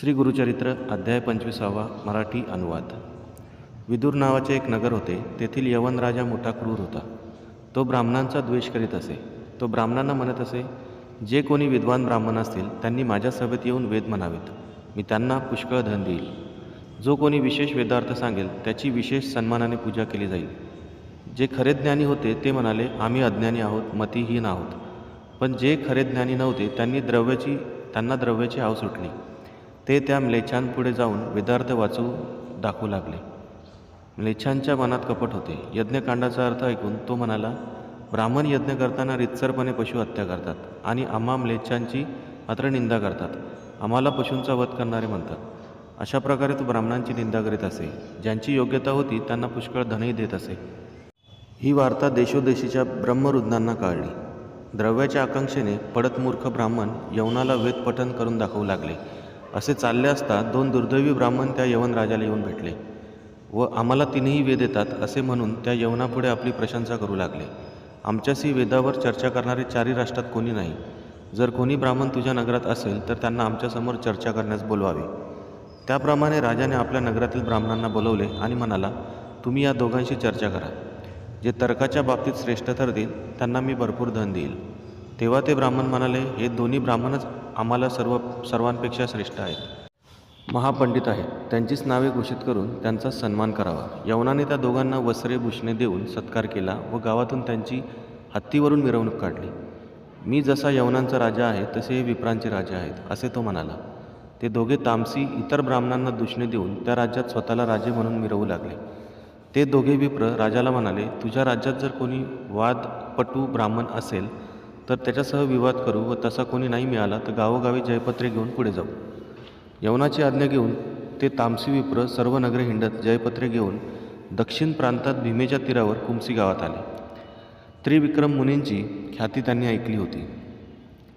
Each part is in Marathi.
श्री गुरुचरित्र अध्याय पंचवीसावा मराठी अनुवाद. विदूर नावाचे एक नगर होते तेथील यवन राजा मोठा क्रूर होता. तो ब्राह्मणांचा द्वेष करीत असे. तो ब्राह्मणांना म्हणत असे जे कोणी विद्वान ब्राह्मण असतील त्यांनी माझ्या सभेत येऊन वेद म्हणावेत. मी त्यांना पुष्कळ धन देईल. जो कोणी विशेष वेदार्थ सांगेल त्याची विशेष सन्मानाने पूजा केली जाईल. जे खरे ज्ञानी होते ते म्हणाले आम्ही अज्ञानी आहोत मतीहीन आहोत. पण जे खरे ज्ञानी नव्हते त्यांनी द्रव्याची त्यांना द्रव्याची आव सुटली ते त्या म्लेच्छांपुढे जाऊन वेदार्थ वाचू दाखवू लागले. म्लेच्छांच्या मनात कपट होते. यज्ञकांडाचा अर्थ ऐकून तो म्हणाला ब्राह्मण यज्ञ करताना रितसरपणे पशु हत्या करतात आणि आम्हा म्लेच्छांची मात्र निंदा करतात. आम्हाला पशूंचा वध करणारे म्हणतात. अशा प्रकारे तो ब्राह्मणांची निंदा करीत असे. ज्यांची योग्यता होती त्यांना पुष्कळ धनही देत असे. ही वार्ता देशोदेशीच्या ब्रह्मरुद्धांना कळली. द्रव्याच्या आकांक्षेने पडत मूर्ख ब्राह्मण यवनाला वेदपठन करून दाखवू लागले. असे चालले असता दोन दुर्दैवी ब्राह्मण त्या यवन राजाला येऊन भेटले व आम्हाला तिन्ही वेद येतात असे म्हणून त्या यवनापुढे आपली प्रशंसा करू लागले. आमच्याशी वेदावर चर्चा करणारे चारी राष्ट्रात कोणी नाही. जर कोणी ब्राह्मण तुझ्या नगरात असेल तर त्यांना आमच्यासमोर चर्चा करण्यास बोलवावे. त्याप्रमाणे राजाने आपल्या नगरातील ब्राह्मणांना बोलवले आणि म्हणाला तुम्ही या दोघांशी चर्चा करा. जे तर्काच्या बाबतीत श्रेष्ठ ठरतील त्यांना मी भरपूर धन देईल. तेव्हा ते ब्राह्मण म्हणाले हे दोन्ही ब्राह्मणच आम्हाला सर्व सर्वांपेक्षा श्रेष्ठ आहेत. महापंडित आहेत. त्यांचीच नावे घोषित करून त्यांचा सन्मान करावा. यवनाने त्या दोघांना वस्त्रे भूषणे देऊन सत्कार केला व गावातून त्यांची हत्तीवरून मिरवणूक काढली. मी जसा यवनांचा राजा आहे तसे हे विप्रांचे राजा आहेत असे तो म्हणाला. ते दोघे तामसी इतर ब्राह्मणांना दूषणे देऊन त्या राज्यात स्वतःला राजे म्हणून मिरवू लागले. ते दोघे विप्र राजाला म्हणाले तुझ्या राज्यात जर कोणी वादपटू ब्राह्मण असेल तर त्याच्यासह विवाद करू व तसा कोणी नाही मिळाला तर गावोगावी जयपत्रे घेऊन पुढे जाऊ. यवनाची आज्ञा घेऊन ते तामसी विप्र सर्व नगरे हिंडत जयपत्रे घेऊन दक्षिण प्रांतात भीमेच्या तीरावर कुमसी गावात आले. त्रिविक्रम मुनींची ख्याती त्यांनी ऐकली होती.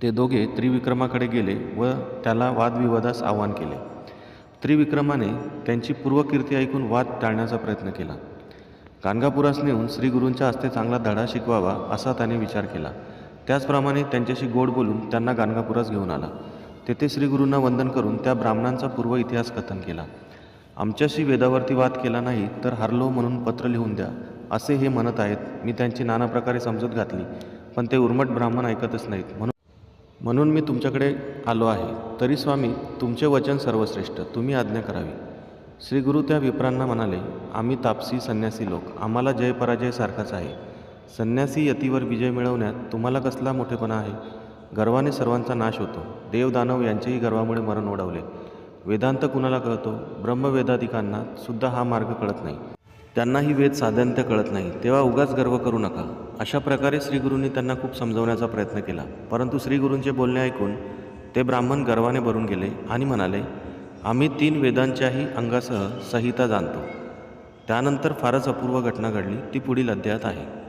ते दोघे त्रिविक्रमाकडे गेले व त्याला वादविवादास आवाहन केले. त्रिविक्रमाने त्यांची पूर्वकीर्ती ऐकून वाद टाळण्याचा प्रयत्न केला. कानगापुरास नेऊन श्रीगुरूंच्या हस्ते चांगला धडा शिकवावा असा त्याने विचार केला. त्याचप्रमाणे त्यांच्याशी गोड बोलून त्यांना गाणगापुरास घेऊन आला. तेथे श्रीगुरूंना वंदन करून त्या ब्राह्मणांचा पूर्व इतिहास कथन केला. आमच्याशी वेदावरती वाद केला नाही तर हरलो म्हणून पत्र लिहून द्या असे हे म्हणत आहेत. मी त्यांची नाना प्रकारे समजूत घातली पण ते उर्मट ब्राह्मण ऐकतच नाहीत. म्हणून म्हणून मी तुमच्याकडे आलो आहे. तरी स्वामी तुमचे वचन सर्वश्रेष्ठ. तुम्ही आज्ञा करावी. श्री गुरु त्या विप्रांना म्हणाले आम्ही तापसी संन्यासी लोक. आम्हाला जयपराजय सारखाच आहे. संन्यासी यतीवर विजय मिळवण्यात तुम्हाला कसला मोठेपणा आहे? गर्वाने सर्वांचा नाश होतो. देव दानव यांचेही गर्वामुळे मरण ओढवले. वेदांत कुणाला कळतो? ब्रह्मवेदाधिकांना सुद्धा हा मार्ग कळत नाही. त्यांनाही वेद साधंत्य कळत नाही. तेव्हा उगाच गर्व करू नका. अशा प्रकारे श्रीगुरूंनी त्यांना खूप समजवण्याचा प्रयत्न केला. परंतु श्रीगुरूंचे बोलणे ऐकून ते ब्राह्मण गर्वाने भरून गेले आणि म्हणाले आम्ही तीन वेदांच्याही अंगासह संहिता जाणतो. त्यानंतर फारच अपूर्व घटना घडली. ती पुढील अध्यायात आहे.